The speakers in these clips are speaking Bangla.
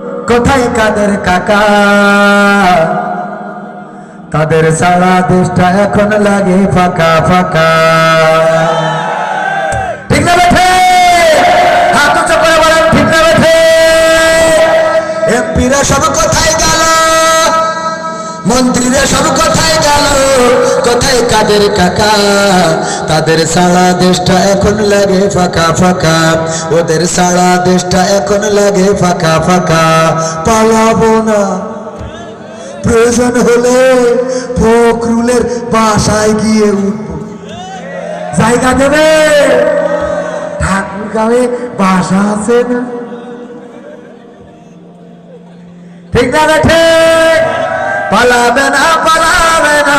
কোথায় কাদের কাকা? তাদের সারা দেশটা এখন লাগে ফাঁকা ফাঁকা। বেঠে? সব কোথায় গেল? মন্ত্রীরা সব কোথায় কাদের কাকা? তাদের সারা দেশটা এখন লাগে ফাঁকা ফাঁকা। ওদের সারা দেশটা এখন লাগে ফাঁকা ফাঁকা। পালাবো না। প্রয়োজন হলে ফখরুলের বাসায় গিয়ে উঠবো। জায়গা দেবে? ঠাকুর গাঁয়ে বাসা আছে না? ঠিক না বেঠে পালাবে না পালাবে না।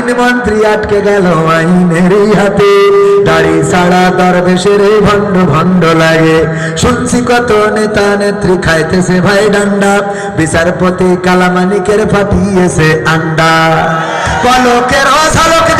আইন মন্ত্রী আটকে গেল আইনের হাতে। দাড়ি সারা দরবেশের ভণ্ড ভণ্ড লাগে। শুনছি কত নেতা নেত্রী খাইতেছে ভাই ডান্ডা। বিচারপতি কালামানিকের ফাটিয়েছে আন্ডা। পলকের অসালক গেল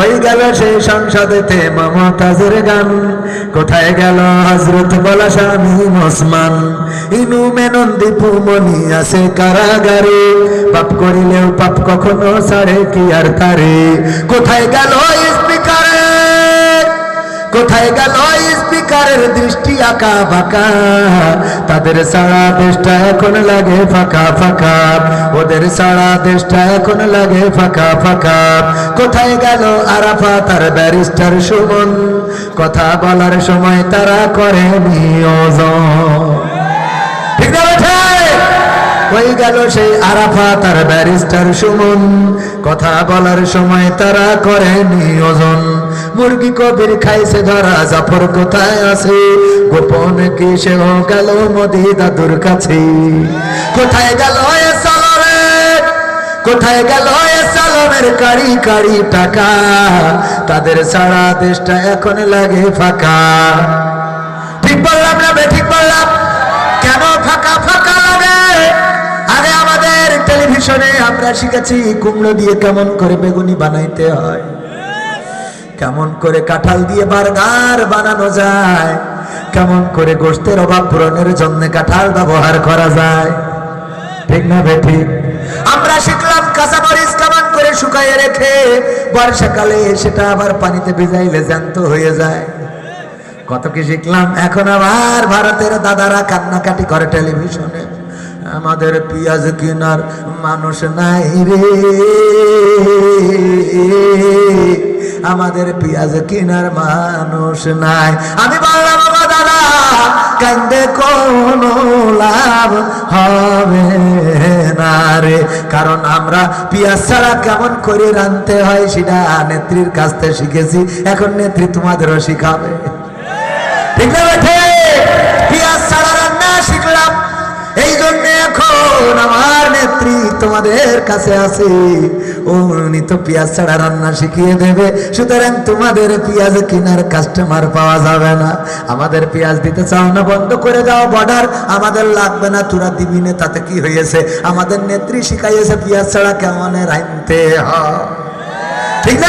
কই গেল সেই সংসদেতে মমতাজের গান? কোথায় গেল হজরত বলা স্বামী ওসমান? ইনু মেনন দীপু মনি আছে কারাগারে। পাপ করিলেও পাপ কখনো ছাড়ে কি আর তারে? কোথায় গেল স্পিকারে? কোথায় গেল স্পিকারের দৃষ্টি আঁকা বাঁকা তাদের সারা দেশটা এখন লাগে ফাঁকা ফাঁকা। ওদের সারা দেশটা এখন লাগে ফাঁকা ফাঁকা। কোথায় গেল আরাফা তার ব্যারিস্টার সুমন? কথা বলার সময় তারা করে নিয়োজন। গেল সেই আরাফা তার ব্যারিস্টার সুমন? কথা বলার সময় তারা করে নিয়োজন। মুরগি কবির খাইছে ধরা, জাফর কোথায় আছে? গোপন কি সে গেল মোদি দাদুর কাছে? কোথায় গেল কোথায় গেল সালামের কারি কারি টাকা? তাদের সারা দেশটা এখন লাগে ফাঁকা। ঠিক বললাম না ঠিক বললাম। কেন ফাঁকা ফাঁকা লাগে? আরে আমাদের টেলিভিশনে আমরা শিখেছি কুমড়ো দিয়ে কেমন করে বেগুনি বানাইতে হয়। কেমন করে কাঁঠাল দিয়ে বার্গার বানানো যায়? কেমন করে গোস্তের অভাব পূরণের জন্য কাঁঠাল ব্যবহার করা যায়? ঠিক না বে ঠিক? আমরা শিখলাম কাঁচা মরিচ কেমন করে শুকাইয়ে রেখে, বর্ষাকালে সেটা আবার পানিতে ভিজাইলে জ্যান্ত হয়ে যায়। কত কি শিখলাম? এখন আবার ভারতের দাদারা কান্নাকাটি করে টেলিভিশনে। আমাদের পেঁয়াজ কেনার মানুষ নাই রে। আমাদের পেঁয়াজ কেনার মানুষ নাই। আমি বললাম কান্দে কোনো লাভ হবে না রে। কারণ আমরা পিয়াজ ছাড়া কেমন করে রাঁধতে হয় সেটা নেত্রীর কাছ থেকে শিখেছি। এখন নেত্রী তোমাদেরও শিখাবে। ঠিক না তোমাদের কাছে আছে। উনি তো পেঁয়াজ ছাড়া রান্না শিখিয়ে দেবে। সুতরাং তোমাদের পেঁয়াজ কেনার কাস্টমার পাওয়া যাবে না। আমাদের পেঁয়াজ দিতে চাও না, বন্ধ করে দাও বর্ডার আমাদের লাগবে না, তোরা দিবি না, তাতে কি হয়েছে? আমাদের নেত্রী শিখাইয়েছে পেঁয়াজ ছাড়া কেমন রাইনতে হয়। ঠিক না